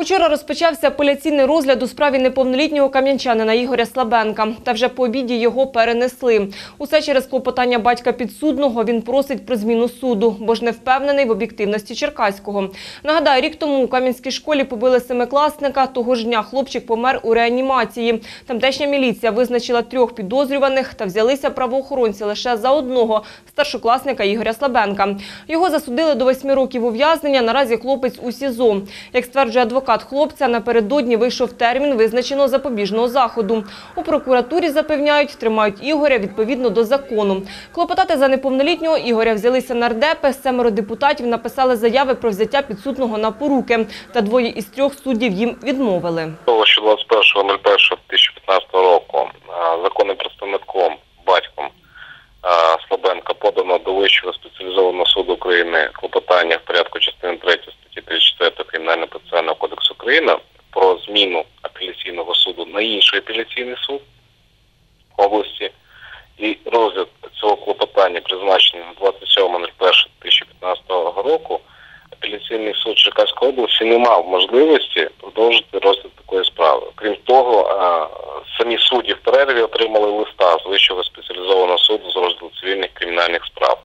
Учора розпочався апеляційний розгляд у справі неповнолітнього кам'янчанина Ігоря Слабенка. Та вже по обіді його перенесли. Усе через клопотання батька підсудного він просить про зміну суду, бо ж не впевнений в об'єктивності Черкаського. Нагадаю, рік тому у Кам'янській школі побили семикласника. Того ж дня хлопчик помер у реанімації. Тамтешня міліція визначила трьох підозрюваних та взялися правоохоронці лише за одного – старшокласника Ігоря Слабенка. Його засудили до восьми років ув'язнення. Наразі хлопець у СІЗО. Як стверджує адвокат хлопця, напередодні вийшов термін визначеного запобіжного заходу. У прокуратурі запевняють, тримають Ігоря відповідно до закону. Клопотати за неповнолітнього Ігоря взялися нардепи. Семеро депутатів написали заяви про взяття підсудного на поруки. Та двоє із трьох суддів їм відмовили. Що 21.01.2015 року законним представником, батьком Слабенка подано до Вищого спеціалізованого суду України клопотання в порядку кодексу про зміну апеляційного суду на інший апеляційний суд області. І розгляд цього клопотання призначений на 27.01.2015 року. Апеляційний суд Черкаської області не мав можливості продовжити розгляд такої справи. Крім того, самі судді в перерві отримали листа з Вищого спеціалізованого суду